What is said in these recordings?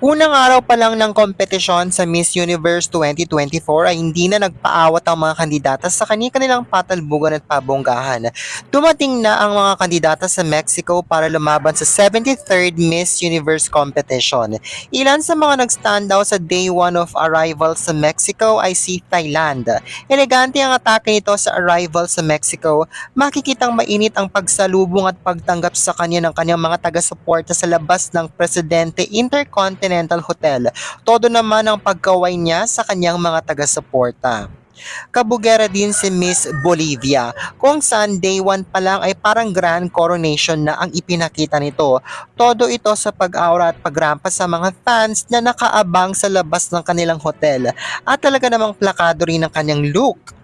Unang araw pa lang ng kompetisyon sa Miss Universe 2024 ay hindi na nagpaawat ang mga kandidata sa kani-kanilang patalbugan at pabonggahan. Dumating na ang mga kandidata sa Mexico para lumaban sa 73rd Miss Universe competition. Ilan sa mga nag-stand out sa day 1 of arrival sa Mexico ay si Thailand. Elegante ang atake nito sa arrival sa Mexico. Makikitang mainit ang pagsalubong at pagtanggap sa kanya ng kanyang mga taga-suporta sa labas ng Presidente Intercontinental Hotel. Todo naman ang pagkaway niya sa kanyang mga taga-suporta. Kabugera din si Miss Bolivia kung saan day 1 pa lang ay parang grand coronation na ang ipinakita nito. Todo ito sa pag-aura at pagrampa sa mga fans na nakaabang sa labas ng kanilang hotel at talaga namang plakado rin ang kanyang look.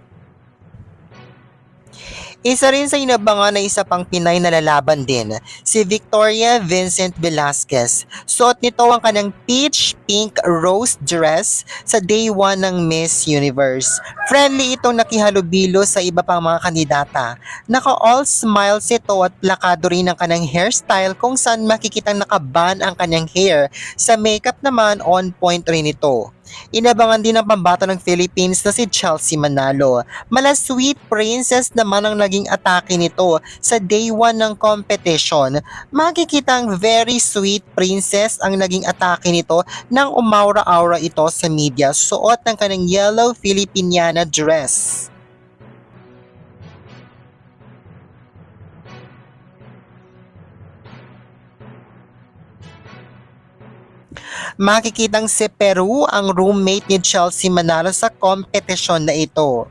Isa rin sa inabangan na isa pang Pinay na lalaban din, si Victoria Vincent Velasquez. Suot nito ang kanyang peach pink rose dress sa day 1 ng Miss Universe. Friendly itong nakihalubilo sa iba pang mga kandidata. Naka all smiles ito at plakado rin ang kanyang hairstyle kung saan makikitang nakaban ang kanyang hair. Sa makeup naman on point rin ito. Inabangan din ng pambato ng Philippines na si Chelsea Manalo. Mala sweet princess naman ang naging atake nito sa day 1 ng competition. Makikita ang very sweet princess ang naging atake nito nang umaura-aura ito sa media suot ng kanyang yellow Filipiniana dress. Makikitang si Peru ang roommate ni Chelsea Manalo sa kompetisyon na ito.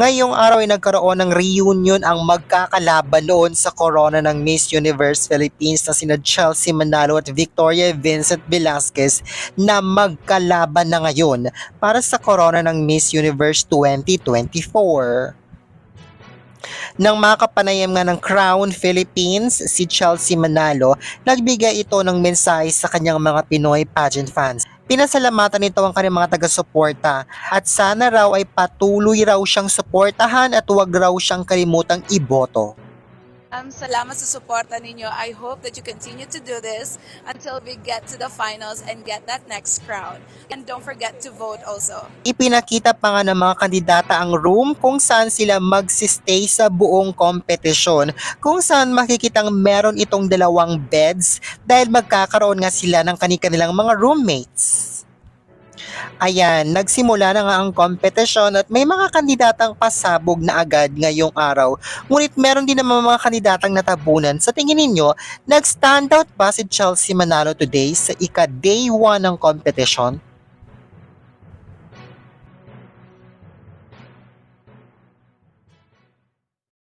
Ngayong araw ay nagkaroon ng reunion ang magkakalaban noon sa corona ng Miss Universe Philippines na sina Chelsea Manalo at Victoria Vincent Velasquez na magkalaban na ngayon para sa corona ng Miss Universe 2024. Nang makapanayam nga ng Crown Philippines, si Chelsea Manalo, nagbigay ito ng mensahe sa kanyang mga Pinoy pageant fans. Pinasalamatan nito ang kanyang mga taga-suporta at sana raw ay patuloy raw siyang suportahan at huwag raw siyang kalimutang iboto. Um, salamat sa suporta ninyo. I hope that you continue to do this until we get to the finals and get that next crown. And don't forget to vote also. Ipinakita pa nga ng mga kandidata ang room kung saan sila magsistay sa buong kompetisyon kung saan makikitang meron itong dalawang beds dahil magkakaroon nga sila ng kanilang mga roommates. Ayan, nagsimula na nga ang kompetisyon at may mga kandidatang pasabog na agad ngayong araw. Ngunit meron din naman mga kandidatang natabunan. Sa tingin ninyo, nag-stand out ba si Chelsea Manalo today sa ika-day 1 ng kompetisyon?